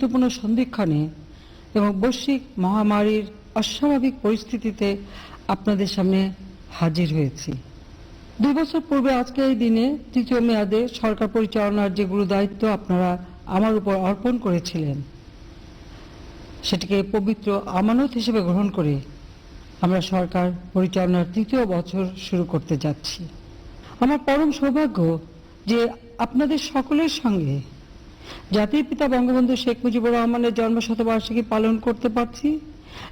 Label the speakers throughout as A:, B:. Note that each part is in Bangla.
A: গুরুত্বপূর্ণ সন্ধিক্ষণে এবং বৈশ্বিক মহামারীর অস্বাভাবিক পরিস্থিতিতে আপনাদের সামনে হাজির হয়েছি। দুই বছর পূর্বে আজকে এই দিনে তৃতীয় মেয়াদে সরকার পরিচালনার যে গুরু দায়িত্ব আপনারা আমার উপর অর্পণ করেছিলেন, সেটিকে পবিত্র আমানত হিসেবে গ্রহণ করে আমরা সরকার পরিচালনার তৃতীয় বছর শুরু করতে যাচ্ছি। আমার পরম সৌভাগ্য যে আপনাদের সকলের সঙ্গে জাতির পিতা বঙ্গবন্ধু শেখ মুজিবুর রহমানের জন্মশতবার্ষিকী পালন করতে পারছি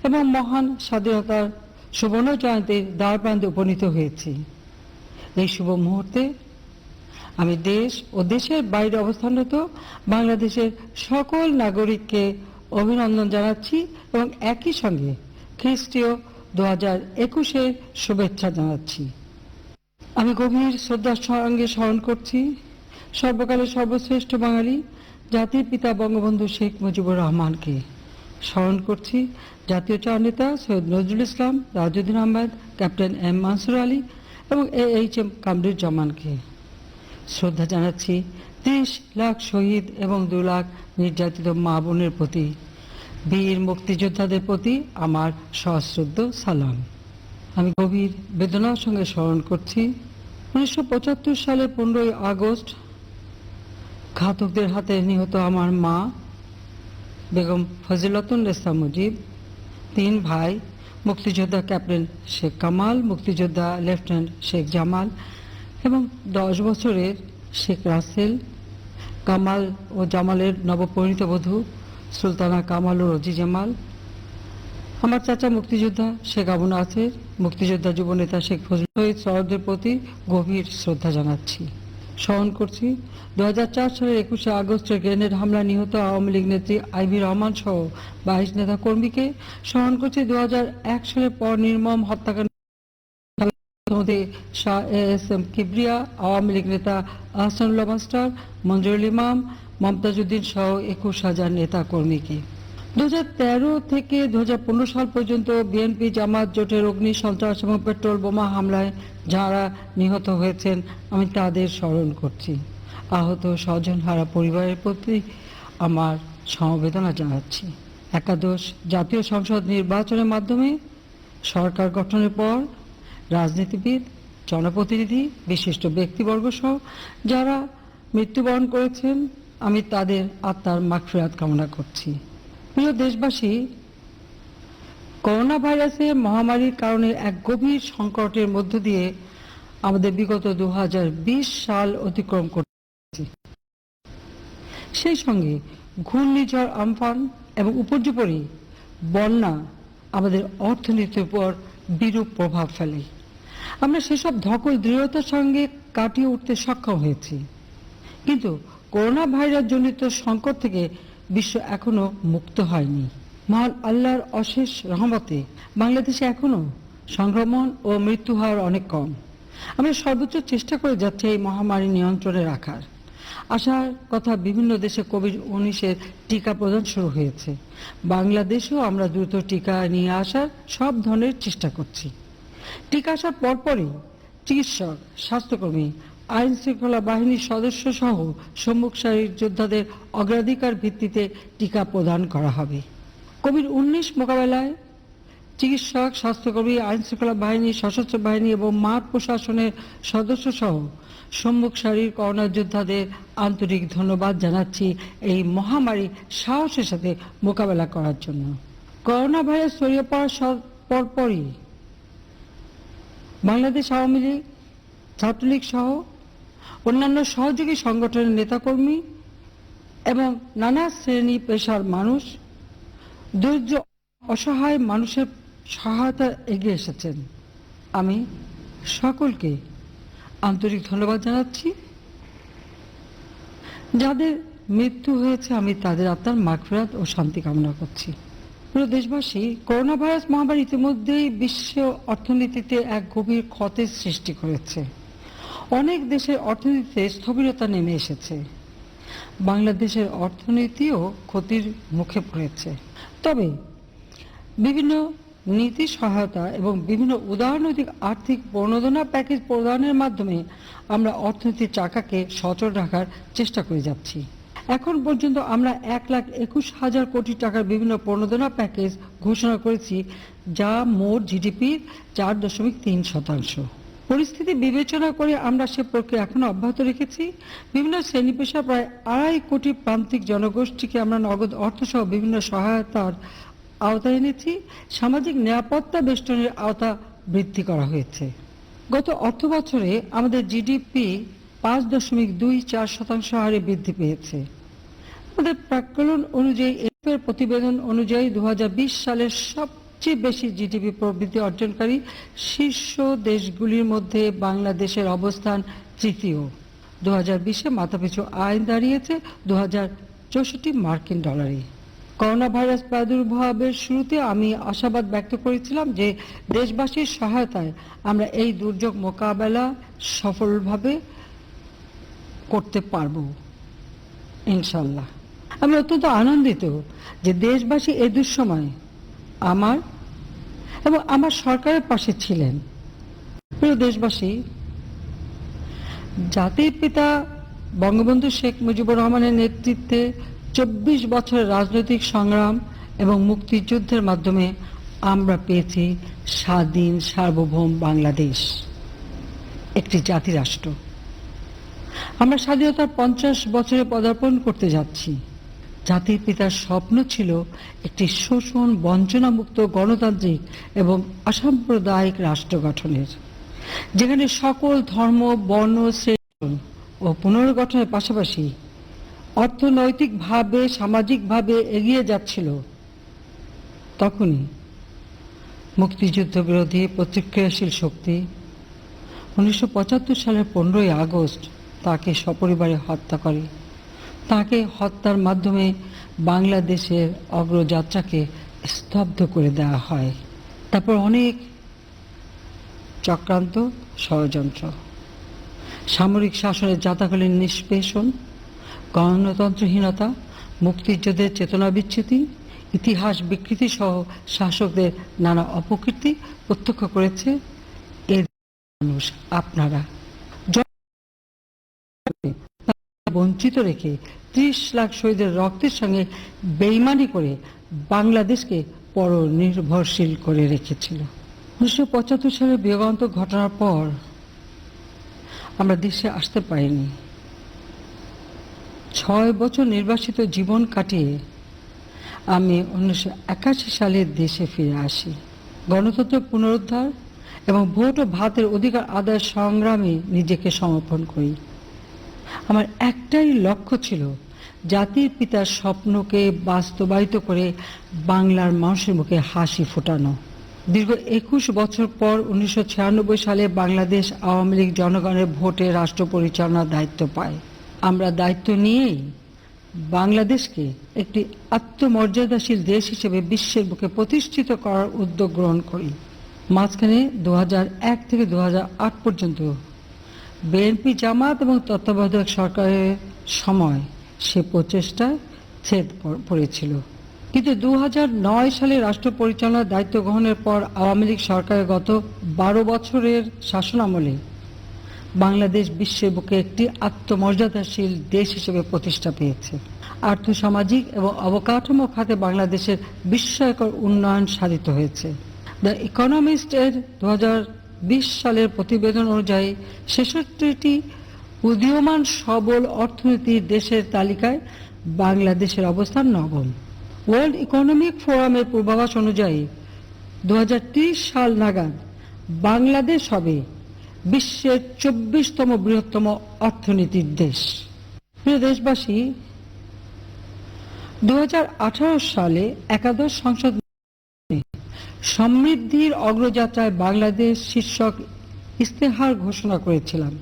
A: এবং মহান স্বাধীনতার সুবর্ণ জয়ন্তীর দ্বার প্রান্তে উপনীত হয়েছি। এই শুভ মুহূর্তে আমি দেশ ও দেশের বাইরে অবস্থানরত বাংলাদেশের সকল নাগরিককে অভিনন্দন জানাচ্ছি এবং একই সঙ্গে খ্রিস্টীয় দু হাজার একুশের শুভেচ্ছা জানাচ্ছি। আমি গভীর শ্রদ্ধার সঙ্গে স্মরণ করছি। সর্বকালের সর্বশ্রেষ্ঠ বাঙালি জাতির পিতা বঙ্গবন্ধু শেখ মুজিবুর রহমানকে স্মরণ করছি। জাতীয় চার নেতা সৈয়দ নজরুল ইসলাম রাজুদ্দিন আহমেদ, ক্যাপ্টেন এম মানসুর আলী এবং এ এইচ এম কামরুজ্জামানকে। শ্রদ্ধা জানাচ্ছি, ত্রিশ লাখ শহীদ এবং দু লাখ নির্যাতিত মা বোনের প্রতি, বীর মুক্তিযোদ্ধাদের প্রতি আমার সশ্রদ্ধ সালাম। আমি গভীর বেদনার সঙ্গে স্মরণ করছি, উনিশশো পঁচাত্তর সালে পনেরোই আগস্ট ঘাতকদের হাতে নিহত আমার মা, বেগম ফজিলতুন রেসা মুজিব, তিন ভাই, মুক্তিযোদ্ধা ক্যাপ্টেন শেখ কামাল, মুক্তিযোদ্ধা লেফটেন্যান্ট শেখ জামাল এবং দশ বছরের শেখ রাসেল, কামাল ও জামালের নবপরিণীত বধূ সুলতানা কামাল ও রজি জামাল, আমার চাচা মুক্তিযোদ্ধা শেখ আবু নাসের, মুক্তিযোদ্ধা যুবনেতা শেখ ফজল শহীদ সরদের প্রতি গভীর শ্রদ্ধা জানাচ্ছি। স্মরণ করছি। দু সালের একুশে আগস্টের গ্রেনেড হামলা নিহত আওয়ামী লীগ নেত্রী আইভি রহমান সহ বাইশ নেতা কর্মীকে স্মরণ করছি। দু সালের পর নির্মম হত্যাকাণ্ড এস এম কিবরিয়া, আওয়ামী লীগ নেতা আহসানুল্লাহ মাস্টার, মঞ্জুরুল ইমাম, মমতাজউদ্দিন সহ একুশ হাজার নেতা কর্মীকে। দু হাজার তেরো থেকে দু হাজার পনেরো সাল পর্যন্ত বিএনপি জামাত জোটের অগ্নি সন্ত্রাস এবং পেট্রোল বোমা হামলায় যারা নিহত হয়েছেন, আমি তাদের স্মরণ করছি। আহত স্বজন হারা পরিবারের প্রতি আমার সমবেদনা জানাচ্ছি। একাদশ জাতীয় সংসদ নির্বাচনের মাধ্যমে সরকার গঠনের পর রাজনীতিবিদ, জনপ্রতিনিধি, বিশিষ্ট ব্যক্তিবর্গ সহ যারা মৃত্যুবরণ করেছেন, আমি তাদের আত্মার মাগফিরাত কামনা করছি। প্রিয় দেশবাসী করোনা ভাইরাসের মহামারীর কারণে এক গভীর সংকটের মধ্য দিয়ে আমাদের বিগত দু সাল অতিক্রম করছি। সেই সঙ্গে ঘূর্ণিঝড় আমফান এবং উপর্যুপরি বন্যা আমাদের অর্থনীতির উপর বিরূপ প্রভাব ফেলে। আমরা সেসব ধকল দৃঢ়তার সঙ্গে কাটিয়ে উঠতে সক্ষম হয়েছি। কিন্তু করোনা ভাইরাস জনিত সংকট থেকে বিশ্ব এখনও মুক্ত হয়নি। মহান আল্লাহর অশেষ রহমতে বাংলাদেশে এখনও সংক্রমণ ও মৃত্যু হওয়ার অনেক কম। আমরা সর্বোচ্চ চেষ্টা করে যাচ্ছি এই মহামারী নিয়ন্ত্রণে রাখার আশার কথা বিভিন্ন দেশে কোভিড উনিশের টিকা প্রদান শুরু হয়েছে। বাংলাদেশেও আমরা দ্রুত টিকা নিয়ে আসার সব ধরনের চেষ্টা করছি। টিকা আসার পরপরই চিকিৎসক, স্বাস্থ্যকর্মী আইন শৃঙ্খলা বাহিনীর সদস্য সহ সম্মুখ সারির যোদ্ধাদের অগ্রাধিকার ভিত্তিতে টিকা প্রদান করা হবে। কোভিড উনিশ মোকাবেলায় চিকিৎসক, স্বাস্থ্যকর্মী আইন শৃঙ্খলা বাহিনী, সশস্ত্র বাহিনী এবং মাঠ প্রশাসনের সদস্য সহ সম্মুখ সারির করোনা যোদ্ধাদের আন্তরিক ধন্যবাদ জানাচ্ছি এই মহামারী সাহসের সাথে মোকাবেলা করার জন্য। করোনা ভাইরাস ছড়িয়ে পড়ার পরপরই বাংলাদেশ আওয়ামী লীগ, ছাত্রলীগ সহ অন্যান্য সহযোগী সংগঠনের নেতাকর্মী এবং নানা শ্রেণি পেশার মানুষ দরিদ্র অসহায় মানুষের সহায়তা এগিয়ে এসেছেন। আমি সকলকে আন্তরিক ধন্যবাদ জানাচ্ছি। যাদের মৃত্যু হয়েছে, আমি তাদের আত্মার মাগফিরাত ও শান্তি কামনা করছি। প্রিয় দেশবাসী করোনা ভাইরাস মহামারী ইতিমধ্যেই বিশ্ব অর্থনীতিতে এক গভীর ক্ষতের সৃষ্টি করেছে। অনেক দেশের অর্থনীতিতে স্থবিরতা নেমে এসেছে। বাংলাদেশের অর্থনীতিও ক্ষতির মুখে পড়েছে। তবে বিভিন্ন নীতি সহায়তা এবং বিভিন্ন উদারনৈতিক আর্থিক প্রণোদনা প্যাকেজ প্রদানের মাধ্যমে আমরা অর্থনীতির চাকাকে সচল রাখার চেষ্টা করে যাচ্ছি। এখন পর্যন্ত আমরা এক লাখ একুশ হাজার কোটি টাকার বিভিন্ন প্রণোদনা প্যাকেজ ঘোষণা করেছি, যা মোট জিডিপির চার দশমিক তিন শতাংশ। পরিস্থিতি বিবেচনা করে আমরা সে প্রক্রিয়া এখনও অব্যাহত রেখেছি। বিভিন্ন শ্রেণি পেশা প্রায় আড়াই কোটি প্রান্তিক জনগোষ্ঠীকে আমরা নগদ অর্থসহ বিভিন্ন সহায়তার আওতায় এনেছি। সামাজিক নিরাপত্তা বেষ্টনের আওতা বৃদ্ধি করা হয়েছে। গত অর্থ বছরে আমাদের জিডিপি পাঁচ দশমিক দুই চার শতাংশ হারে বৃদ্ধি পেয়েছে। আমাদের প্রাক্কলন অনুযায়ী প্রতিবেদন অনুযায়ী দু হাজার বিশ সালের সবচেয়ে বেশি জিডিপি প্রবৃদ্ধি অর্জনকারী শীর্ষ দেশগুলির মধ্যে বাংলাদেশের অবস্থান তৃতীয়। দু হাজার বিশে মাথাপিছু আয় দাঁড়িয়েছে দু হাজার চৌষট্টি মার্কিন ডলারে। করোনা ভাইরাস প্রাদুর্ভাবের শুরুতে আমি আশাবাদ ব্যক্ত করেছিলাম যে দেশবাসীর সহায়তায় আমরা এই দুর্যোগ মোকাবেলা সফলভাবে করতে পারব ইনশাল্লাহ আমি অত্যন্ত আনন্দিত যে দেশবাসী এই দুঃসময় আমার এবং আমার সরকারের পাশে ছিলেন। প্রিয় দেশবাসী, জাতির পিতা বঙ্গবন্ধু শেখ মুজিবুর রহমানের নেতৃত্বে চব্বিশ বছরের রাজনৈতিক সংগ্রাম এবং মুক্তিযুদ্ধের মাধ্যমে আমরা পেয়েছি স্বাধীন, সার্বভৌম বাংলাদেশ, একটি জাতিরাষ্ট্র। আমরা স্বাধীনতার পঞ্চাশ বছরে পদার্পণ করতে যাচ্ছি। জাতির পিতার স্বপ্ন ছিল একটি শোষণ বঞ্চনামুক্ত গণতান্ত্রিক এবং অসাম্প্রদায়িক রাষ্ট্র গঠনের, যেখানে সকল ধর্ম, বর্ণ শ্রেণি ও পুনর্গঠনের পাশাপাশি অর্থনৈতিকভাবে, সামাজিকভাবে এগিয়ে যাচ্ছিল। তখনই মুক্তিযুদ্ধ বিরোধী প্রতিক্রিয়াশীল শক্তি উনিশশো পঁচাত্তর সালের পনেরোই আগস্ট তাকে সপরিবারে হত্যা করে। তাকে হত্যার মাধ্যমে বাংলাদেশের অগ্রযাত্রাকে স্তব্ধ করে দেওয়া হয়। তারপর অনেক চক্রান্ত ষড়যন্ত্র। সামরিক শাসনের যাতাকালীন নিষ্পেষণ, গণতন্ত্রহীনতা, মুক্তিযুদ্ধের চেতনা বিচ্ছুতি ইতিহাস বিকৃতি সহ শাসকদের নানা অপকীর্তি প্রত্যক্ষ করেছে এর মানুষ। আপনারা বঞ্চিত রেখে ত্রিশ লাখ শহীদের রক্তের সঙ্গে বেইমানি করে বাংলাদেশকে পর নির্ভরশীল করে রেখেছিল। উনিশশো পঁচাত্তর সালের বিয়োগান্ত ঘটনার পর আমরা দেশে আসতে পারিনি। ছয় বছর নির্বাসিত জীবন কাটিয়ে আমি উনিশশো একাশি সালে দেশে ফিরে আসি। গণতন্ত্র পুনরুদ্ধার এবং ভোট ও ভাতের অধিকার আদায়ের সংগ্রামে নিজেকে সমর্পণ করি। আমার একটাই লক্ষ্য ছিল জাতির পিতার স্বপ্নকে বাস্তবায়িত করে বাংলার মানুষের মুখে হাসি ফোটানো। দীর্ঘ একুশ বছর পর উনিশশো ছিয়ানব্বই সালে বাংলাদেশ আওয়ামী লীগ জনগণের ভোটে রাষ্ট্র পরিচালনার দায়িত্ব পায়। আমরা দায়িত্ব নিয়েই বাংলাদেশকে একটি আত্মমর্যাদাশীল দেশ হিসেবে বিশ্বের বুকে প্রতিষ্ঠিত করার উদ্যোগ গ্রহণ করি। মাঝখানে দু হাজার এক থেকে দু হাজার আট পর্যন্ত বিএনপি জামাত এবং তত্ত্বাবধায়ক সরকারের সময় সে প্রচেষ্টায় ছেদ পড়েছিল। কিন্তু দুহাজার নয় সালে রাষ্ট্র পরিচালনার দায়িত্ব গ্রহণের পর আওয়ামী লীগ সরকারের গত বারো বছরের শাসনামলে বাংলাদেশ বিশ্বের বুকে একটি আত্মমর্যাদাশীল দেশ হিসেবে প্রতিষ্ঠা পেয়েছে। আর্থসামাজিক এবং অবকাঠামো খাতে বাংলাদেশের বিস্ময়কর উন্নয়ন সাধিত হয়েছে। দ্য ইকোনমিস্ট এর দু সালের প্রতিবেদন অনুযায়ী ছেষট্টিটি উদীয়মান সবল অর্থনীতির দেশের তালিকায় বাংলাদেশের অবস্থান নবম ওয়ার্ল্ড ইকোনমিক ফোরামের পূর্বাভাস অনুযায়ী দু হাজার ত্রিশ সাল নাগাদ বাংলাদেশ হবে বিশ্বের চব্বিশতম বৃহত্তম অর্থনীতির দেশ। প্রিয় দেশবাসী দু হাজার আঠারো সালে একাদশ সংসদ সমৃদ্ধির অগ্রযাত্রায় বাংলাদেশ শীর্ষক ইস্তেহার ঘোষণা করেছিলাম।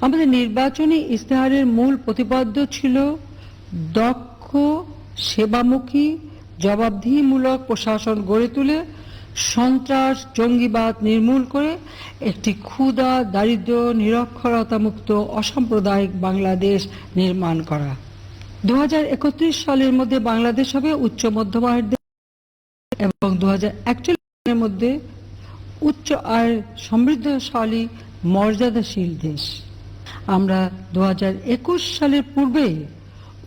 A: আমাদের নির্বাচনী ইস্তেহারের মূল প্রতিপাদ্য ছিল দক্ষ, সেবামুখী, জবাবদিহিমূলক প্রশাসন গড়ে তুলে সন্ত্রাস, জঙ্গিবাদ নির্মূল করে একটি ক্ষুদা দারিদ্র নিরক্ষরতা মুক্ত অসাম্প্রদায়িক বাংলাদেশ নির্মাণ করা। দু হাজার একত্রিশ সালের মধ্যে বাংলাদেশ হবে উচ্চ মধ্যমায়ের দেশ এবং দু সালের মধ্যে উচ্চ আয়ের সমৃদ্ধশালী, মর্যাদাশীল দেশ। আমরা দু হাজার একুশ সালের পূর্বে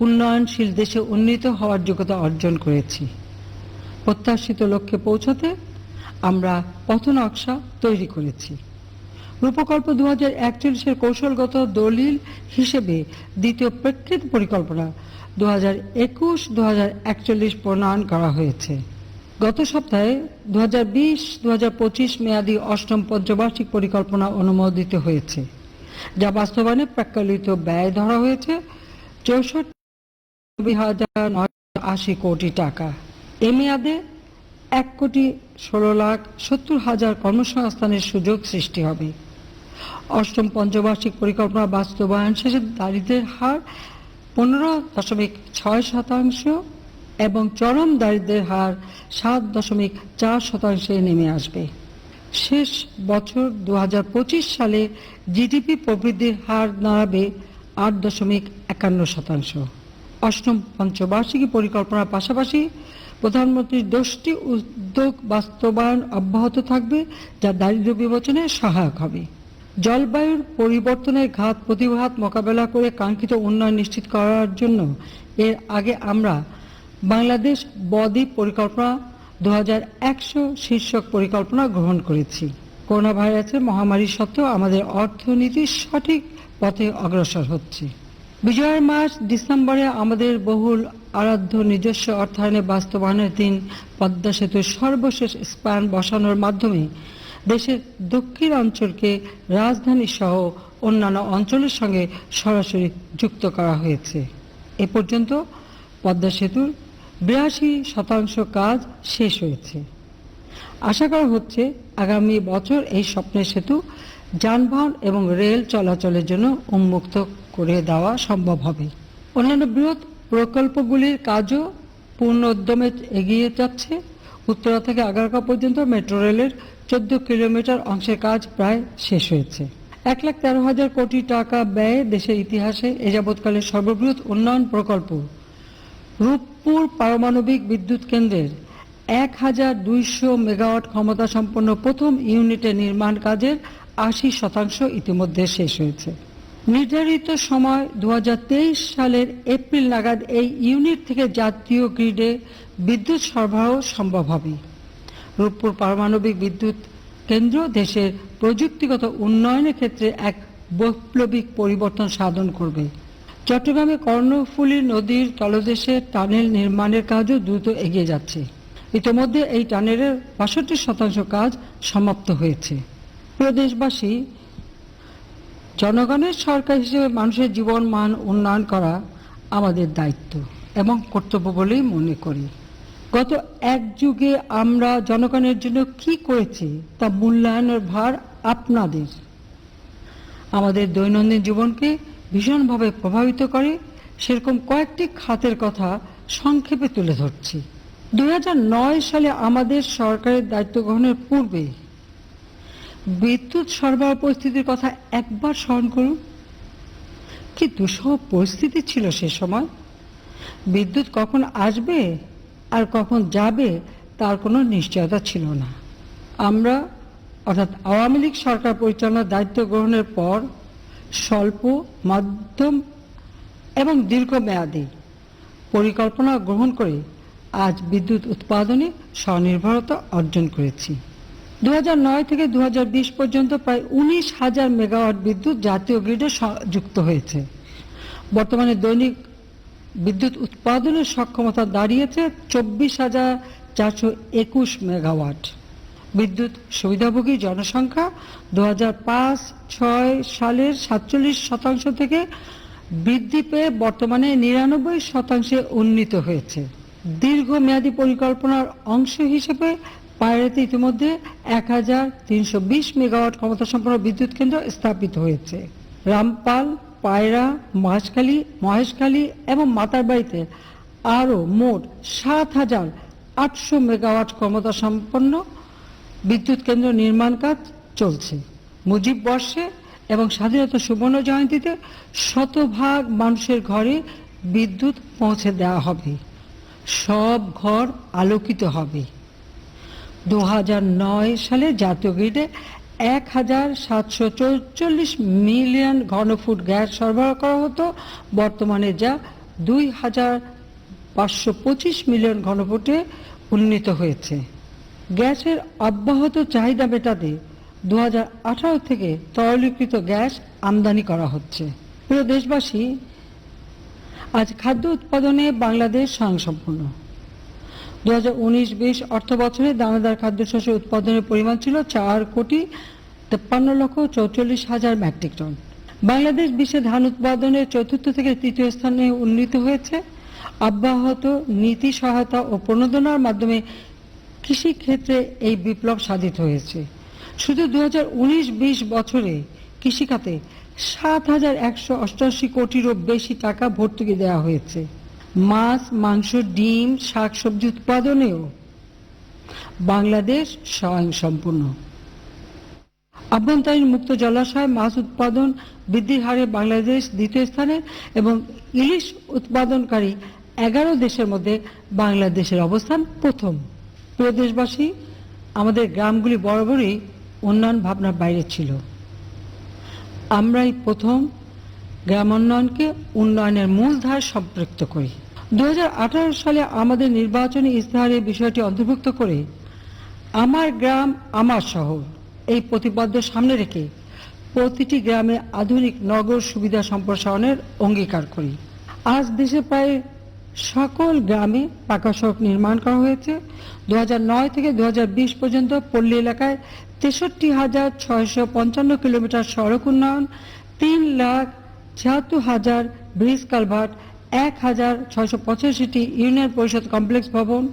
A: উন্নয়নশীল দেশে উন্নীত হওয়ার যোগ্যতা অর্জন করেছি। প্রত্যাশিত লক্ষ্যে পৌঁছাতে আমরা পথ নকশা তৈরি করেছি। রূপকল্প দু হাজার একচল্লিশের কৌশলগত দলিল হিসেবে দ্বিতীয় প্রেক্ষিত পরিকল্পনা দু হাজার একুশ দু হাজার একচল্লিশ প্রণয়ন করা হয়েছে। গত সপ্তাহে দু হাজার বিশ মেয়াদী অষ্টম পঞ্চবার্ষিক পরিকল্পনা অনুমোদিত হয়েছে, যা বাস্তবায়নে প্রাক্কালিত ব্যয় ধরা হয়েছে চৌষট্টি হাজার আশি কোটি টাকা। এ মেয়াদে এক কোটি ষোলো লাখ সত্তর হাজার কর্মসংস্থানের সুযোগ সৃষ্টি হবে। অষ্টম পঞ্চবার্ষিক পরিকল্পনা বাস্তবায়ন শেষে দারিদ্রের হার পনেরো দশমিক ছয় শতাংশ এবং চরম দারিদ্র্যের হার সাত দশমিক চার শতাংশে নেমে আসবে। শেষ বছর দু হাজার পঁচিশ সালে জিডিপি প্রবৃদ্ধির হার দাঁড়াবে আট দশমিক একান্ন শতাংশ। অষ্টম পঞ্চবার্ষিকী পরিকল্পনার পাশাপাশি প্রধানমন্ত্রীর দশটি উদ্যোগ বাস্তবায়ন অব্যাহত থাকবে, যা দারিদ্র্য বিমোচনে সহায়ক হবে। জলবায়ুর পরিবর্তনের ঘাত প্রতিঘাত মোকাবেলা করে কাঙ্ক্ষিত উন্নয়ন নিশ্চিত করার জন্য এর আগে আমরা বাংলাদেশ বদ্বীপ পরিকল্পনা দু হাজার একশো শীর্ষক পরিকল্পনা গ্রহণ করেছি। করোনা ভাইরাসের মহামারী সত্ত্বেও আমাদের অর্থনীতি সঠিক পথে অগ্রসর হচ্ছে। বিজয়ের মাস ডিসেম্বরে আমাদের বহুল আরাধ্য নিজস্ব অর্থায়নে বাস্তবায়নের দিন পদ্মা সেতুর সর্বশেষ স্প্যান বসানোর মাধ্যমে দেশের দক্ষিণ অঞ্চলকে রাজধানী সহ অন্যান্য অঞ্চলের সঙ্গে সরাসরি যুক্ত করা হয়েছে। এ পর্যন্ত পদ্মা সেতুর বিরাশি শতাংশ কাজ শেষ হয়েছে। আশা করা হচ্ছে আগামী বছর এই স্বপ্নের সেতু, যানবাহন এবং রেল চলাচলের জন্য উন্মুক্ত করে দেওয়া সম্ভব হবে। অন্যান্য বৃহৎ প্রকল্পগুলির কাজও পূর্ণ উদ্যমে এগিয়ে যাচ্ছে। উত্তরা থেকে আগারগাঁও পর্যন্ত মেট্রো রেলের চোদ্দ কিলোমিটার অংশের কাজ প্রায় শেষ হয়েছে। এক লাখ তেরো হাজার কোটি টাকা ব্যয়ে দেশের ইতিহাসে এ যাবৎকালের সর্ববৃহৎ উন্নয়ন প্রকল্প রূপপুর পারমাণবিক বিদ্যুৎ কেন্দ্রের এক হাজার দুইশো মেগাওয়াট ক্ষমতা সম্পন্ন প্রথম ইউনিটের নির্মাণ কাজের আশি শতাংশ ইতিমধ্যে শেষ হয়েছে। নির্ধারিত সময় দু হাজার তেইশ সালের এপ্রিল নাগাদ এই ইউনিট থেকে জাতীয় গ্রিডে বিদ্যুৎ সরবরাহ সম্ভব হবে। রূপপুর পারমাণবিক বিদ্যুৎ কেন্দ্র দেশের প্রযুক্তিগত উন্নয়নের ক্ষেত্রে এক বৈপ্লবিক পরিবর্তন সাধন করবে। চট্টগ্রামে কর্ণফুলী নদীর তলদেশে টানেল নির্মাণের কাজও দ্রুত এগিয়ে যাচ্ছে। ইতিমধ্যে এই টানেলের বাষট্টি শতাংশ কাজ সমাপ্ত হয়েছে। প্রিয় দেশবাসী, জনগণের সরকার হিসেবে মানুষের জীবন মান উন্নয়ন করা আমাদের দায়িত্ব এবং কর্তব্য বলেই মনে করি। গত এক যুগে আমরা জনগণের জন্য কি করেছি তা মূল্যায়নের ভার আপনাদের। আমাদের দৈনন্দিন জীবনকে ভীষণভাবে প্রভাবিত করে, সেরকম কয়েকটি খাতের কথা সংক্ষেপে তুলে ধরছি। দু হাজার নয় সালে আমাদের সরকারের দায়িত্ব গ্রহণের পূর্বে বিদ্যুৎ সরবরাহ পরিস্থিতির কথা একবার স্মরণ করুন। কি দুঃসহ পরিস্থিতি ছিল সে সময়? বিদ্যুৎ কখন আসবে আর কখন যাবে তার কোনো নিশ্চয়তা ছিল না। আমরা, অর্থাৎ আওয়ামী লীগ সরকার পরিচালনার দায়িত্ব গ্রহণের পর স্বল্প, মাধ্যম এবং দীর্ঘমেয়াদী পরিকল্পনা গ্রহণ করে আজ বিদ্যুৎ উৎপাদনে স্বনির্ভরতা অর্জন করেছি। দু হাজার নয় থেকে দু হাজার বিশ পর্যন্ত প্রায় উনিশ হাজার মেগাওয়াট বিদ্যুৎ জাতীয় গ্রিডে যুক্ত হয়েছে। বর্তমানে দৈনিক বিদ্যুৎ উৎপাদনের সক্ষমতা দাঁড়িয়েছে চব্বিশ হাজার চারশো একুশ মেগাওয়াট। বিদ্যুৎ সুবিধাভোগী জনসংখ্যা দু পাঁচ, ছয় সালের সাতচল্লিশ শতাংশ থেকে বৃদ্ধি পেয়ে বর্তমানে নিরানব্বই শতাংশে উন্নীত হয়েছে। দীর্ঘমেয়াদী পরিকল্পনার অংশ হিসেবে পায়রাতে ইতিমধ্যে এক হাজার তিনশো বিশ মেগাওয়াট ক্ষমতা সম্পন্ন বিদ্যুৎ কেন্দ্র স্থাপিত হয়েছে। রামপাল, পায়রা, মহেশখালী মহেশখালী এবং মাতারবাড়িতে আরও মোট সাত হাজার আটশো মেগাওয়াট ক্ষমতা সম্পন্ন বিদ্যুৎ কেন্দ্র নির্মাণ কাজ চলছে। মুজিব বর্ষে এবং স্বাধীনতা সুবর্ণ জয়ন্তীতে শতভাগ মানুষের ঘরে বিদ্যুৎ পৌঁছে দেওয়া হবে। সব ঘর আলোকিত হবে। দু হাজার নয় সালে জাতীয় গ্রিডে এক হাজার সাতশো চৌচল্লিশ মিলিয়ন ঘনফুট গ্যাস সরবরাহ করা হতো। বর্তমানে যা দুই হাজার পাঁচশো পঁচিশ মিলিয়ন ঘনফুটে উন্নীত হয়েছে। গ্যাসের অব্যাহত চাহিদা মেটাতে দু থেকে তরলীকৃত গ্যাস আমদানি করা হচ্ছে। প্রিয় দেশবাসী, আজ খাদ্য উৎপাদনে বাংলাদেশ স্বয়ংসম্পূর্ণ। দু হাজার উনিশ বিশ অর্থ বছরে দানাদার খাদ্যশস্য উৎপাদনের পরিমাণ ছিল চার কোটি তেপ্পান্ন লক্ষ চৌচল্লিশ হাজার মেট্রিক টন। বাংলাদেশ বিশ্বে ধান উৎপাদনের চতুর্থ থেকে তৃতীয় স্থানে উন্নীত হয়েছে। অব্যাহত নীতি সহায়তা ও প্রণোদনার মাধ্যমে কৃষি ক্ষেত্রে এই বিপ্লব সাধিত হয়েছে। শুধু দু হাজার উনিশ বছরে কৃষিখাতে সাত হাজার একশো অষ্টআশি কোটিরও বেশি টাকা ভর্তুকি দেওয়া হয়েছে। মাছ, মাংস, ডিম, শাকসবজি উৎপাদনেও বাংলাদেশ স্বয়ংসম্পূর্ণ। আভ্যন্তরীণ মুক্ত জলাশয় মাছ উৎপাদন বৃদ্ধির হারে বাংলাদেশ দ্বিতীয় স্থানে এবং ইলিশ উৎপাদনকারী এগারো দেশের মধ্যে বাংলাদেশের অবস্থান প্রথম। প্রিয় দেশবাসী, আমাদের গ্রামগুলি বরাবরই উন্নয়ন ভাবনার বাইরে ছিল। আমরাই প্রথম গ্রামোন্নয়নকে উন্নয়নের মূলধার সম্পৃক্ত করি। দু সালে আমাদের নির্বাচনী ইস্তাহারে বিষয়টি অন্তর্ভুক্ত করে আমার গ্রাম, আমার শহর এই প্রতিপাদ্য সামনে রেখে প্রতিটি গ্রামে আধুনিক নগর সুবিধা সম্প্রসারণের অঙ্গীকার করি। আজ দেশে প্রায় সকল গ্রামে পাকা সড়ক নির্মাণ করা হয়েছে। দু হাজার নয় থেকে দু হাজার বিশ পর্যন্ত পল্লী এলাকায় তেষট্টি হাজার ছয়শো পঞ্চান্ন কিলোমিটার সড়ক উন্নয়ন, তিন লাখ ছিয়াত্তর হাজার ব্রিজ কালভার্ট, এক হাজার ছয়শো পঁচাশিটি ইউনিয়ন পরিষদ কমপ্লেক্স ভবন,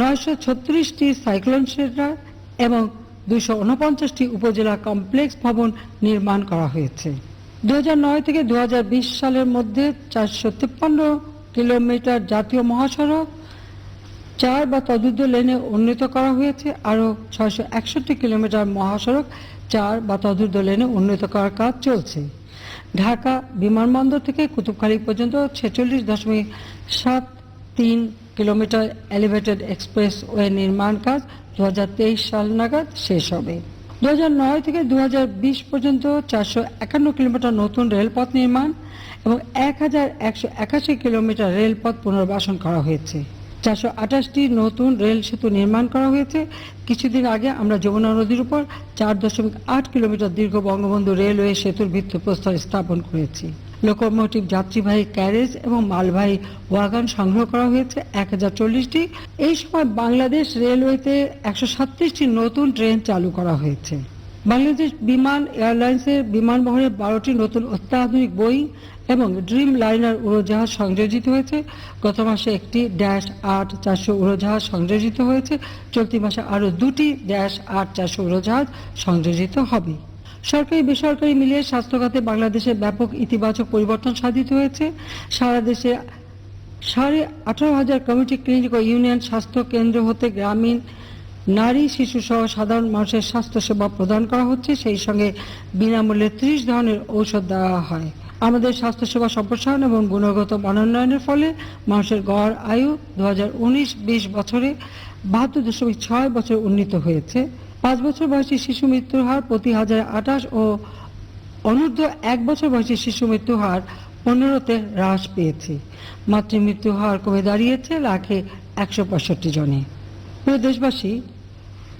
A: নয়শো ছত্রিশটি সাইক্লোন শেল্টার এবং দুইশো উনপঞ্চাশটি উপজেলা কমপ্লেক্স ভবন নির্মাণ করা হয়েছে। দু হাজার নয় থেকে দু হাজার বিশ সালের মধ্যে চারশো তিপ্পান্ন কিলোমিটার জাতীয় মহাসড়ক। চার বা তদুর্ধ লেনে উন্নীত করা হয়েছে আরও ছয়শো একষট্টি কিলোমিটার মহাসড়ক। চার বা তদুর্ধ লেনে উন্নীত করার কাজ চলছে। ঢাকা বিমানবন্দর থেকে কুতুবখালি পর্যন্ত ছেচল্লিশ দশমিক সাত তিন কিলোমিটার এলিভেটেড এক্সপ্রেস ওয়ে নির্মাণ কাজ দু হাজার তেইশ সাল নাগাদ শেষ হবে। দু হাজার নয় থেকে দু হাজার বিশ পর্যন্ত চারশো একান্ন কিলোমিটার নতুন রেলপথ নির্মাণ এবং এক হাজার একশো একাশি কিলোমিটার রেলপথ পুনর্বাসন করা হয়েছে। চারশো আঠাশটি নতুন রেল সেতু নির্মাণ করা হয়েছে। কিছুদিন আগে আমরা যমুনা নদীর উপর চার দশমিক আট কিলোমিটার দীর্ঘ বঙ্গবন্ধু রেলওয়ে সেতুর ভিত্তিপ্রস্তর স্থাপন করেছি। লোকোমোটিভ যাত্রীবাহী ক্যারেজ এবং মালবাহী ওয়াগান সংগ্রহ করা হয়েছে এক হাজার চল্লিশটি। এই সময় বাংলাদেশ রেলওয়েতে একশো সাতত্রিশটি নতুন ট্রেন চালু করা হয়েছে। বাংলাদেশ বিমান এয়ারলাইন্সের বিমান বহরের বারোটি নতুন অত্যাধুনিক বই এবং ড্রিম লাইনার উড়োজাহাজ সংযোজিত হয়েছে। গত মাসে একটি ড্যাশ আট চারশো উড়োজাহাজ সংযোজিত হয়েছে। চলতি মাসে আরও দুটি ড্যাশ আট চারশো উড়োজাহাজ সংযোজিত হবে। সরকারি বেসরকারি মিলিয়ে স্বাস্থ্যখাতে বাংলাদেশে ব্যাপক ইতিবাচক পরিবর্তন সাধিত হয়েছে। সারা দেশে সাড়ে আঠারো হাজার কমিউনিটি ক্লিনিক ও ইউনিয়ন স্বাস্থ্য কেন্দ্র হতে গ্রামীণ নারী, শিশু সহ সাধারণ মানুষের স্বাস্থ্যসেবা প্রদান করা হচ্ছে। সেই সঙ্গে বিনামূল্যে ত্রিশ ধরনের ঔষধ দেওয়া হয়। আমাদের স্বাস্থ্যসেবা সম্প্রসারণ এবং গুণগত মানোন্নয়নের ফলে মানুষের গড় আয়ু দু হাজার উনিশ বিশ বছরে বাহাত্তর দশমিক ছয় বছর উন্নীত হয়েছে। পাঁচ বছর বয়সী শিশু মৃত্যুর হার প্রতি হাজার আঠাশ ও অনূর্ধ্ব এক বছর বয়সী শিশু মৃত্যু হার পনেরোতে হ্রাস পেয়েছে। মাতৃ মাতৃমৃত্যু হার কমে দাঁড়িয়েছে লাখে একশো পঁয়ষট্টি জনে। প্রিয় দেশবাসী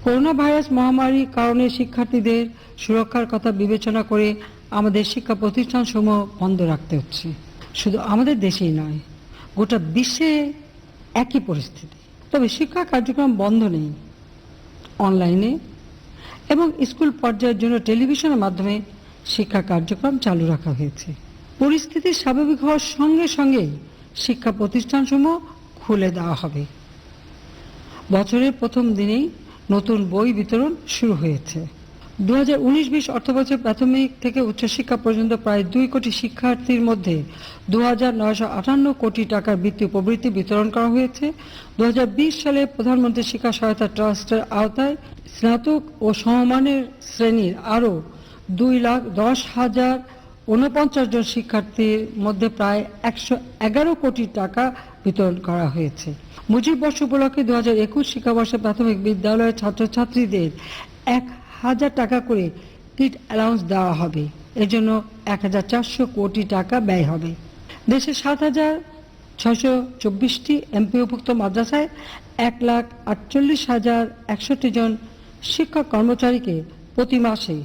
A: করোনা ভাইরাস মহামারীর কারণে শিক্ষার্থীদের সুরক্ষার কথা বিবেচনা করে আমাদের শিক্ষা প্রতিষ্ঠান সমূহ বন্ধ রাখতে হচ্ছে। শুধু আমাদের দেশেই নয়, গোটা বিশ্বে একই পরিস্থিতি। তবে শিক্ষা কার্যক্রম বন্ধ নেই অনলাইনে এবং স্কুল পর্যায়ের জন্য টেলিভিশনের মাধ্যমে শিক্ষা কার্যক্রম চালু রাখা হয়েছে। পরিস্থিতি স্বাভাবিক হওয়ার সঙ্গে সঙ্গেই শিক্ষা প্রতিষ্ঠানসমূহ খুলে দেওয়া হবে। বছরের প্রথম দিনেই নতুন বই বিতরণ শুরু হয়েছে। দু হাজার উনিশ বিশ অর্থবছর প্রাথমিক থেকে উচ্চশিক্ষা পর্যন্ত প্রায় দুই কোটি শিক্ষার্থীর মধ্যে দু হাজার নয়শো আটান্ন কোটি টাকার বৃত্তি প্রবৃত্তি বিতরণ করা হয়েছে। দু হাজার বিশ সালে প্রধানমন্ত্রী শিক্ষা সহায়তা ট্রাস্টের আওতায় স্নাতক ও সমমানের শ্রেণির আরও দুই লাখ দশ হাজার ঊনপঞ্চাশ জন শিক্ষার্থীর মধ্যে প্রায় একশো এগারো কোটি টাকা বিতরণ করা হয়েছে। মুজিব বর্ষ উপলক্ষে দু হাজার একুশ শিক্ষাবর্ষে প্রাথমিক বিদ্যালয়ের ছাত্রছাত্রীদের এক হাজার টাকা করে কিট অ্যালাউন্স দেওয়া হবে। এর জন্য এক হাজার চারশো কোটি টাকা ব্যয় হবে। দেশে সাত হাজার ছশো চব্বিশটি এমপিওভুক্ত মাদ্রাসায় এক লাখ আটচল্লিশ হাজার একষট্টি জন শিক্ষক কর্মচারীকে প্রতি মাসে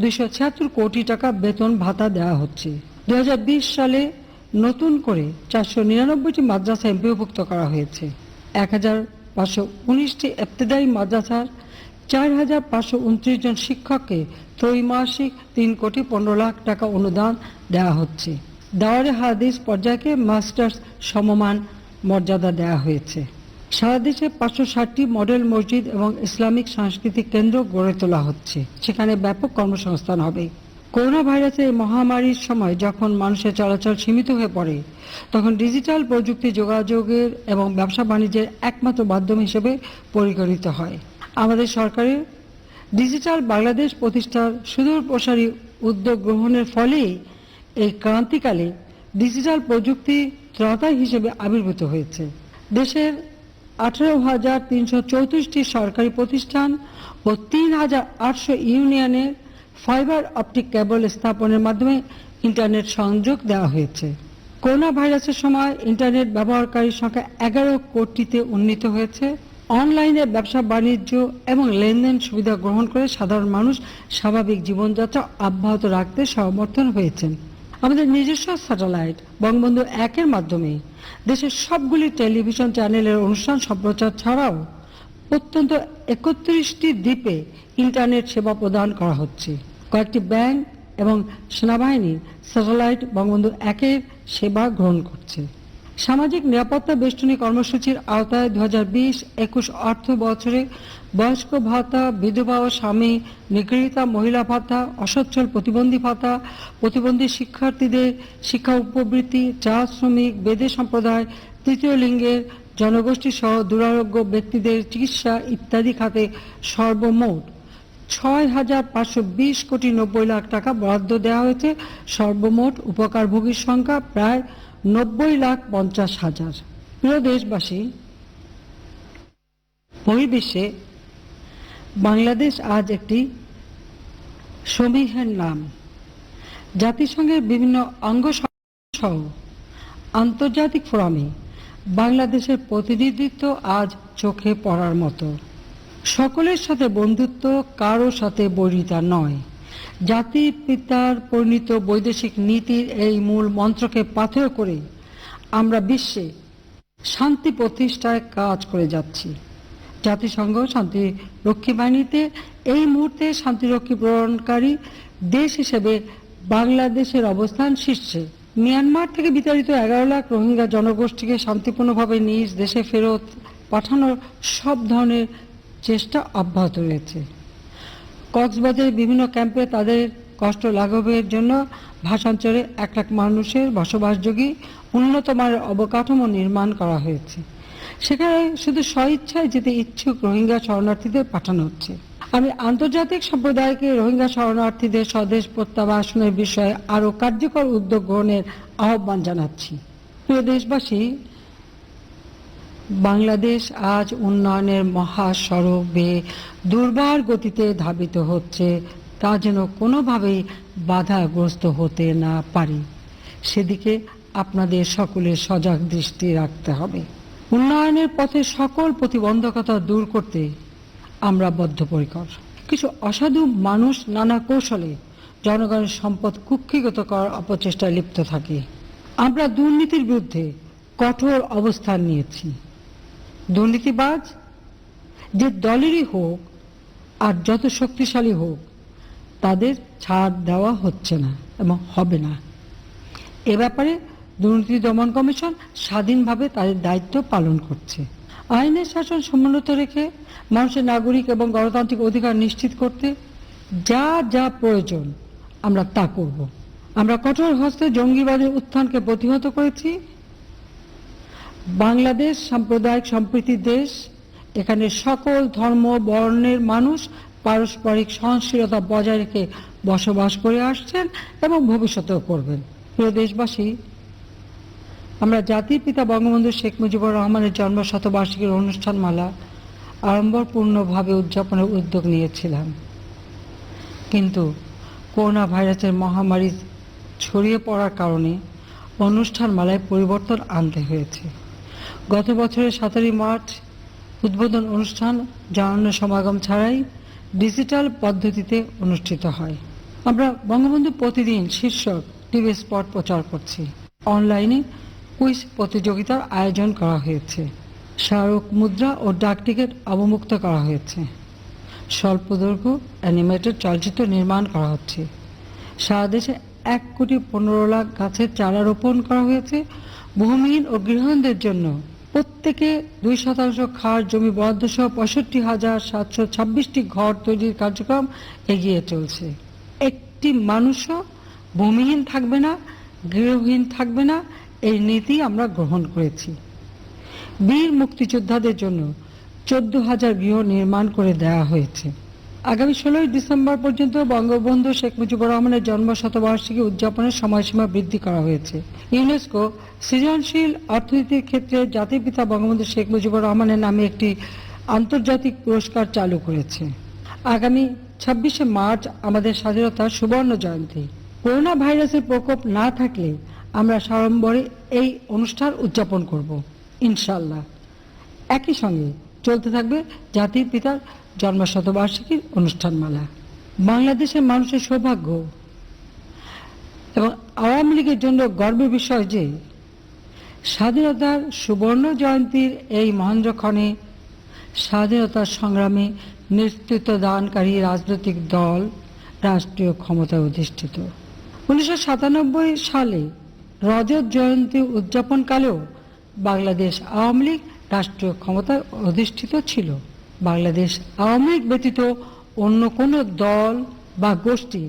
A: দুইশো ছিয়াত্তর কোটি টাকা বেতন ভাতা দেওয়া হচ্ছে। দু হাজার বিশ সালে নতুন করে চারশো নিরানব্বইটি মাদ্রাসা এমপিওভুক্ত করা হয়েছে। এক হাজার পাঁচশো উনিশটি এফতেদায়ী মাদ্রাসার চার হাজার পাঁচশো উনত্রিশ জন শিক্ষককে ত্রৈমাসিক তিন কোটি পনেরো লাখ টাকা অনুদান দেওয়া হচ্ছে। দাওয়ারে হাদিস পর্যায়কে মাস্টার্স সমমান মর্যাদা দেওয়া হয়েছে। সারা দেশে পাঁচশো ষাটটি মডেল মসজিদ এবং ইসলামিক সাংস্কৃতিক কেন্দ্র গড়ে তোলা হচ্ছে। সেখানে ব্যাপক কর্মসংস্থান হবে। করোনা ভাইরাসের মহামারীর সময় যখন মানুষের চলাচল সীমিত হয়ে পড়ে, তখন ডিজিটাল প্রযুক্তি যোগাযোগের এবং ব্যবসা বাণিজ্যের একমাত্র মাধ্যম হিসেবে পরিগণিত হয়। আমাদের সরকারের ডিজিটাল বাংলাদেশ প্রতিষ্ঠার সুদূর প্রসারী উদ্যোগ গ্রহণের ফলেই এই ক্রান্তিকালে ডিজিটাল প্রযুক্তি ত্রতা হিসেবে আবির্ভূত হয়েছে। দেশের আঠারো হাজার তিনশো চৌত্রিশটি সরকারি প্রতিষ্ঠান ও তিন হাজার আটশো ইউনিয়নের ফাইবার অপটিক কেবল স্থাপনের মাধ্যমে ইন্টারনেট সংযোগ দেওয়া হয়েছে। করোনা ভাইরাসের সময় ইন্টারনেট ব্যবহারকারীর সংখ্যা এগারো কোটিতে উন্নীত হয়েছে। অনলাইনে ব্যবসা, বাণিজ্য এবং লেনদেন সুবিধা গ্রহণ করে সাধারণ মানুষ স্বাভাবিক জীবনযাত্রা অব্যাহত রাখতে সমর্থন হয়েছেন। আমাদের নিজস্ব স্যাটেলাইট বঙ্গবন্ধু একের মাধ্যমে দেশের সবগুলি টেলিভিশন চ্যানেলের অনুষ্ঠান, সম্প্রচার ছাড়াও অত্যন্ত একত্রিশটি দ্বীপে ইন্টারনেট সেবা প্রদান করা হচ্ছে। কয়েকটি ব্যাংক এবং সেনাবাহিনী স্যাটেলাইট বঙ্গবন্ধু একের সেবা গ্রহণ করছে। সামাজিক নিরাপত্তা বেষ্টনী কর্মসূচির আওতায় দু হাজার বিশ একুশ অর্থ বছরে বয়স্ক ভাতা, বিধবা ও স্বামী, নিগৃহীতা মহিলা ভাতা, অসচ্ছল প্রতিবন্ধী ভাতা, প্রতিবন্ধী শিক্ষার্থীদের শিক্ষা উপবৃত্তি, চা শ্রমিক, বেদে সম্প্রদায়, তৃতীয় লিঙ্গের জনগোষ্ঠী সহ দুরারোগ্য ব্যক্তিদের চিকিৎসা ইত্যাদি খাতে সর্বমোট ছয় হাজার পাঁচশো বিশ কোটি নব্বই লাখ টাকা বরাদ্দ দেওয়া হয়েছে। সর্বমোট উপকারভোগীর সংখ্যা প্রায় নব্বই লাখ পঞ্চাশ হাজার। প্রিয় দেশবাসী বহির্বিশ্বে বাংলাদেশ আজ একটি সমীহের নাম। জাতিসংঘের বিভিন্ন অঙ্গ সহ আন্তর্জাতিক ফোরামে বাংলাদেশের প্রতিনিধিত্ব আজ চোখে পড়ার মতো। সকলের সাথে বন্ধুত্ব কারও সাথে বৈরিতা নয়। জাতির পিতার পরিণত বৈদেশিক নীতির এই মূল মন্ত্রকে পাথেয় করে আমরা বিশ্বে শান্তি প্রতিষ্ঠায় কাজ করে যাচ্ছি। জাতিসংঘ শান্তি রক্ষী বাহিনীতে এই মুহূর্তে শান্তিরক্ষী প্রদানকারী দেশ হিসেবে বাংলাদেশের অবস্থান শীর্ষে। মিয়ানমার থেকে বিতাড়িত এগারো লাখ রোহিঙ্গা জনগোষ্ঠীকে শান্তিপূর্ণভাবে নিজ দেশে ফেরত পাঠানোর সব ধরনের চেষ্টা অব্যাহত রয়েছে। কক্সবাজারের বিভিন্ন ক্যাম্পে তাদের কষ্ট লাঘবের জন্য ভাষাঞ্চলে এক লাখ মানুষের বসবাসযোগী উন্নত মানের অবকাঠামো নির্মাণ করা হয়েছে। সেখানে শুধু স্বইচ্ছায় যেতে ইচ্ছুক রোহিঙ্গা শরণার্থীদের পাঠানো হচ্ছে। আমি আন্তর্জাতিক সম্প্রদায়কে রোহিঙ্গা শরণার্থীদের স্বদেশ প্রত্যাবাসনের বিষয়ে আরও কার্যকর উদ্যোগ গ্রহণের আহ্বান জানাচ্ছি। প্রিয় দেশবাসী, বাংলাদেশ আজ উন্নয়নের মহাসড়ক বেয়ে দুর্বার গতিতে ধাবিত হচ্ছে। তা যেন কোনোভাবেই বাধাগ্রস্ত হতে না পারি। সেদিকে আপনাদের সকলের সজাগ দৃষ্টি রাখতে হবে। উন্নয়নের পথে সকল প্রতিবন্ধকতা দূর করতে আমরা বদ্ধপরিকর কিছু অসাধু মানুষ নানা কৌশলে জনগণের সম্পদ কুক্ষিগত করার অপচেষ্টায় লিপ্ত থাকে। আমরা দুর্নীতির বিরুদ্ধে কঠোর অবস্থান নিয়েছি। দুর্নীতিবাজ যে দলেরই হোক আর যত শক্তিশালী হোক, তাদের ছাড় দেওয়া হচ্ছে না এবং হবে না। এ ব্যাপারে দুর্নীতি দমন কমিশন স্বাধীনভাবে তাদের দায়িত্ব পালন করছে। আইনের শাসন সমুন্নত রেখে মানুষের নাগরিক এবং গণতান্ত্রিক অধিকার নিশ্চিত করতে যা যা প্রয়োজন আমরা তা করব। আমরা কঠোর হস্তে জঙ্গিবাদের উত্থানকে প্রতিহত করেছি। বাংলাদেশ সাম্প্রদায়িক সম্প্রীতির দেশ, এখানে সকল ধর্ম, বর্ণের মানুষ পারস্পরিক সহনশীলতা বজায় রেখে বসবাস করে আসছেন এবং ভবিষ্যতেও করবেন। প্রিয় দেশবাসী আমরা জাতির পিতা বঙ্গবন্ধু শেখ মুজিবুর রহমানের জন্ম শতবার্ষিকীর অনুষ্ঠানমালা আড়ম্বরপূর্ণভাবে উদযাপনের উদ্যোগ নিয়েছিলাম। কিন্তু করোনা ভাইরাসের মহামারী ছড়িয়ে পড়ার কারণে অনুষ্ঠান মালায় পরিবর্তন আনতে হয়েছে। গত বছরের সতেরোই মার্চ উদ্বোধন অনুষ্ঠান জানানো সমাগম ছাড়াই ডিজিটাল পদ্ধতিতে অনুষ্ঠিত হয়। আমরা বঙ্গবন্ধু প্রতিদিন শীর্ষক টিভি স্পট প্রচার করছি। অনলাইনে কুইজ প্রতিযোগিতার আয়োজন করা হয়েছে। স্মারক মুদ্রা ও ডাক টিকিট অবমুক্ত করা হয়েছে। স্বল্পদৈর্ঘ্য অ্যানিমেটেড চলচ্চিত্র নির্মাণ করা হচ্ছে। সারা দেশে এক কোটি পনেরো লাখ গাছের চারা রোপণ করা হয়েছে। ভূমিহীন ও গৃহহীনদের জন্য প্রত্যেকে দুই শতাংশ খার জমি বরাদ্দ সহ পঁয়ষট্টি হাজার সাতশো ছাব্বিশটি ঘর তৈরির কার্যক্রম এগিয়ে চলছে। একটি মানুষও ভূমিহীন থাকবে না, গৃহহীন থাকবে না এই নীতি আমরা গ্রহণ করেছি। বীর মুক্তিযোদ্ধাদের জন্য চোদ্দ হাজার গৃহ নির্মাণ করে দেওয়া হয়েছে। আগামী ষোলোই ডিসেম্বর পর্যন্ত বঙ্গবন্ধু শেখ মুজিবুর রহমানের জন্ম শতবার্ষিকী উদযাপনের সময়সীমা বৃদ্ধি করা হয়েছে। ইউনেস্কো সৃজনশীল অর্থনীতির ক্ষেত্রে জাতির পিতা বঙ্গবন্ধু শেখ মুজিবুর রহমানের নামে একটি আন্তর্জাতিক পুরস্কার চালু করেছে। আগামী ছাব্বিশে মার্চ আমাদের স্বাধীনতার সুবর্ণ জয়ন্তী। করোনা ভাইরাসের প্রকোপ না থাকলে আমরা সাড়ম্বরে এই অনুষ্ঠান উদযাপন করব ইনশাল্লাহ একই সঙ্গে চলতে থাকবে জাতির পিতার জন্মশতবার্ষিকীর অনুষ্ঠানমালা। বাংলাদেশের মানুষের সৌভাগ্য এবং আওয়ামী লীগের জন্য গর্বের বিষয় যে, স্বাধীনতার সুবর্ণ জয়ন্তীর এই মহেন্দ্রক্ষণে স্বাধীনতার সংগ্রামে নেতৃত্ব দানকারী রাজনৈতিক দল রাষ্ট্রীয় ক্ষমতায় অধিষ্ঠিত। উনিশশো সাতানব্বই সালে রজত জয়ন্তী উদযাপনকালেও বাংলাদেশ আওয়ামী লীগ রাষ্ট্রীয় ক্ষমতায় অধিষ্ঠিত ছিল। বাংলাদেশ আওয়ামী লীগ ব্যতীত অন্য কোনো দল বা গোষ্ঠী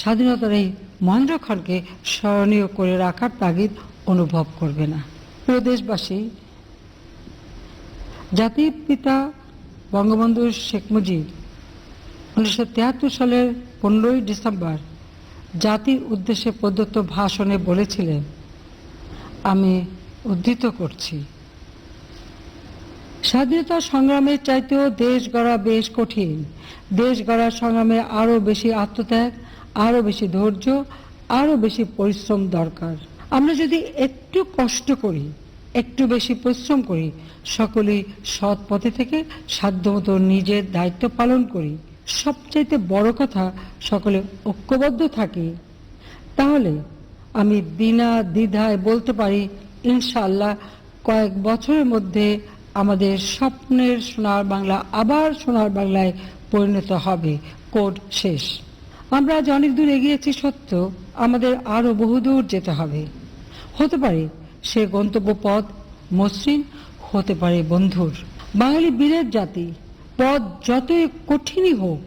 A: স্বাধীনতার এই মহেন্দ্র খানকে স্মরণীয় করে রাখার তাগিদ অনুভব করবে না। প্রিয় দেশবাসী, জাতির পিতা বঙ্গবন্ধু শেখ মুজিব উনিশশো তিয়াত্তর সালের পনেরোই ডিসেম্বর জাতির উদ্দেশ্যে প্রদত্ত ভাষণে বলেছিলেন, আমি উদ্ধৃত করছি। স্বাধীনতা সংগ্রামের চাইতেও দেশ গড়া বেশ কঠিন। দেশ গড়ার সংগ্রামে আরও বেশি আত্মত্যাগ আরও বেশি ধৈর্য আরও বেশি পরিশ্রম দরকার। আমরা যদি একটু কষ্ট করি, একটু বেশি পরিশ্রম করি, সকলেই সৎ পথে থেকে সাধ্যমতো নিজের দায়িত্ব পালন করি। সবচাইতে বড় কথা সকলে ঐক্যবদ্ধ থাকি, তাহলে আমি বিনা দ্বিধায় বলতে পারি, ইনশাআল্লাহ কয়েক বছরের মধ্যে আমাদের স্বপ্নের সোনার বাংলা আবার সোনার বাংলায় পরিণত হবে, কোড শেষ। আমরা আজ অনেক দূর এগিয়েছি সত্য আমাদের আরও বহুদূর যেতে হবে। হতে পারে সে গন্তব্য পথ মসৃণ, হতে পারে বন্ধুর। বাঙালি বীরের জাতি পথ যতই কঠিনই হোক,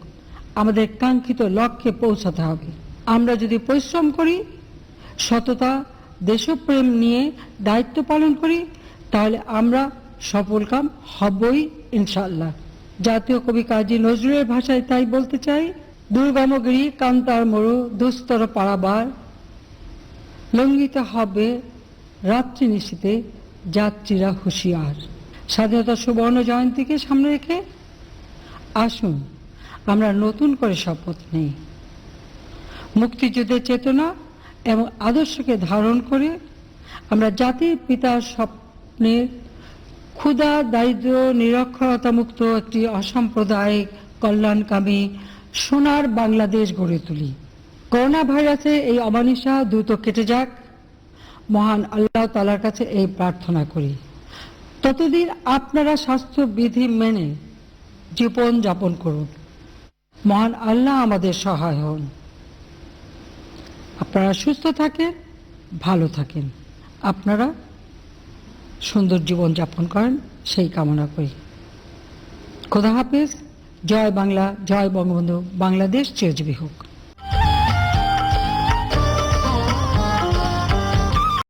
A: আমাদের কাঙ্ক্ষিত লক্ষ্যে পৌঁছাতে হবে। আমরা যদি পরিশ্রম করি, সততা, দেশপ্রেম নিয়ে দায়িত্ব পালন করি, তাহলে আমরা সফলকাম হবই ইনশাল্লাহ জাতীয় কবি কাজী নজরুলের ভাষায় তাই বলতে চাই দুর্গমগিরি কান্তার মরু, দুস্তর পাড়াবার লঙ্ঘিত হবে রাত্রি নিশীতে যাত্রীরা হুঁশিয়ার। স্বাধীনতা সুবর্ণ জয়ন্তীকে সামনে রেখে আসুন, আমরা নতুন করে শপথ নেই। মুক্তিযুদ্ধের চেতনা এবং আদর্শকে ধারণ করে আমরা জাতির পিতার স্বপ্নের ক্ষুধা, দারিদ্র, নিরক্ষরতা মুক্ত একটি অসাম্প্রদায়িক, কল্যাণকামী, সোনার বাংলাদেশ গড়ে তুলি। করোনা ভাইরাসে এই অমানিসা দ্রুত কেটে যাক। মহান আল্লাহ তালার কাছে এই প্রার্থনা করি। ততদিন আপনারা স্বাস্থ্যবিধি মেনে জীবন যাপন করুন। মহান আল্লাহ আমাদের সহায় হন। আপনারা সুস্থ থাকেন, ভালো থাকেন। আপনারা সুন্দর জীবন যাপন করেন, সেই কামনা করি। খোদা হাফেজ। জয় বাংলা, জয় বঙ্গবন্ধু। বাংলাদেশ চিরজীবী হোক